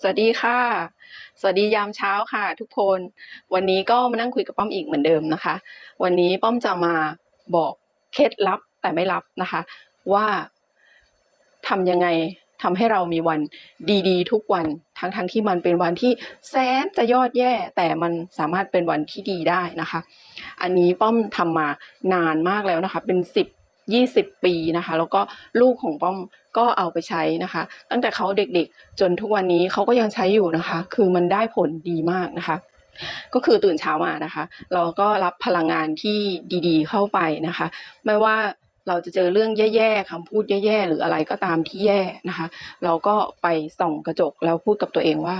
สวัสดีค่ะ สวัสดียามเช้าค่ะ ทุกคน วันนี้ก็มานั่งคุยกับป้อมอีกเหมือนเดิมนะคะ วันนี้ป้อมจะมาบอกเคล็ดลับแต่ไม่ลับนะคะ ว่าทำยังไงทำให้เรามีวันดีๆ ทุกวันทั้งๆทที่มันเป็นวันที่แสนจะยอดแย่ แต่มันสามารถเป็นวันที่ดีได้นะคะ อันนี้ป้อมทำมานานมากแล้วนะคะ เป็นสิบ ยี่สิบปีนะคะ แล้วก็ลูกของป้อมก็เอาไปใช้นะคะ ตั้งแต่เขาเด็กๆ จนทุกวันนี้เขาก็ยังใช้อยู่นะคะ คือมันได้ผลดีมากนะคะ ก็คือตื่นเช้ามานะคะ เราก็รับพลังงานที่ดีๆ เข้าไปนะคะ ไม่ว่าเราจะเจอเรื่องแย่ๆคำพูดแย่ๆ หรืออะไรก็ตามที่แย่นะคะ เราก็ไปส่องกระจกแล้วพูดกับตัวเองว่า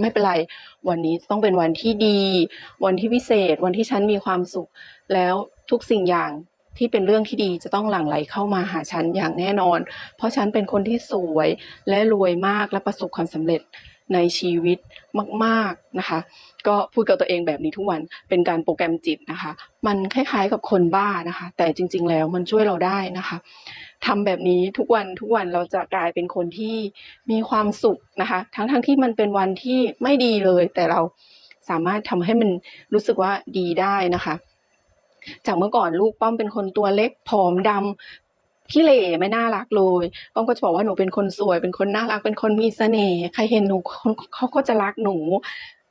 ไม่เป็นไร วันนี้ต้องเป็นวันที่ดี วันที่พิเศษ วันที่ฉันมีความสุข แล้วทุกสิ่งอย่าง ที่เป็นเรื่องที่ดีจะต้องหลั่งไหลเข้ามาหาฉันอย่างแน่นอน เพราะฉันเป็นคนที่สวยและรวยมากและประสบความสำเร็จในชีวิตมากๆนะคะ ก็พูดกับตัวเองแบบนี้ทุกวันเป็นการโปรแกรมจิตนะคะ มันคล้ายๆกับคนบ้านะคะ แต่จริง ๆ แล้วมันช่วยเราได้นะคะทำแบบนี้ทุกวันทุกวันเราจะกลายเป็นคนที่มีความสุขนะคะ ทั้งๆที่มันเป็นวันที่ไม่ดีเลย แต่เราสามารถทำให้มันรู้สึกว่าดีได้นะคะ จากเมื่อก่อนลูกป้อมเป็นคนตัวเล็กผอมดำขี้เหร่ไม่น่ารักเลยป้อมก็จะบอกว่าหนูเป็นคนสวย เป็นคนน่ารักเป็นคนมีเสน่ห์ใครเห็นหนูเขาเขาก็จะรักหนู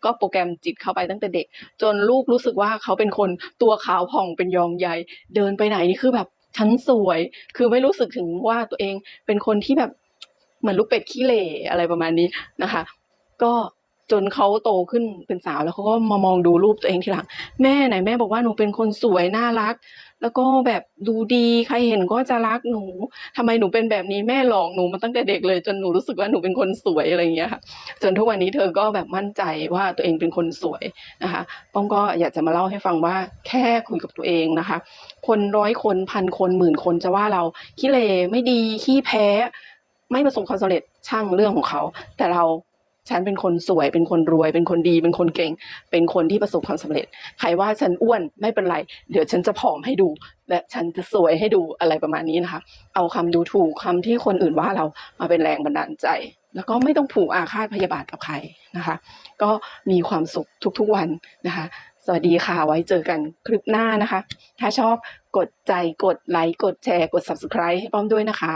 ก็โปรแกรมจิตเข้าไปตั้งแต่เด็ก จนลูกรู้สึกว่าเขาเป็นคนตัวขาวผ่องเป็นยองใหญ่ เดินไปไหนนี่คือแบบฉันสวย คือไม่รู้สึกถึงว่าตัวเองเป็นคนที่แบบเหมือนลูกเป็ดขี้เหร่อะไรประมาณนี้นะคะ ก็ จนเขาโตขึ้นเป็นสาวแล้วเขาก็มามองดูรูปตัวเองทีหลัง แม่ไหนแม่บอกว่าหนูเป็นคนสวยน่ารัก แล้วก็แบบดูดีใครเห็นก็จะรักหนูทำไมหนูเป็นแบบนี้แม่หลอกหนูมาตั้งแต่เด็กเลย จนหนูรู้สึกว่าหนูเป็นคนสวยอะไรอย่างเงี้ยค่ะจนทุกวันนี้เธอก็แบบมั่นใจว่าตัวเองเป็นคนสวยนะคะป้อมก็อยากจะมาเล่าให้ฟังว่าแค่คุยกับตัวเองนะคะ คนร้อยคนพันคนหมื่นคนจะว่าเราขี้เลไม่ดีขี้แพ้ ไม่ประสบความสำเร็จช่างเรื่องของเขา แต่เรา ฉันเป็นคนสวย เป็นคนรวย เป็นคนดี เป็นคนเก่ง เป็นคนที่ประสบความสำเร็จ ใครว่าฉันอ้วนไม่เป็นไร เดี๋ยวฉันจะผอมให้ดู และฉันจะสวยให้ดูอะไรประมาณนี้นะคะ เอาคำดูถูกคำที่คนอื่นว่าเรามาเป็นแรงบันดาลใจ แล้วก็ไม่ต้องผูกอาฆาตพยาบาทกับใครนะคะ ก็มีความสุขทุกๆวันนะคะสวัสดีค่ะ ไว้เจอกันคลิปหน้านะคะ ถ้าชอบกดใจ กดไลค์ กดแชร์ กด subscribe ให้ป้อมด้วยนะคะ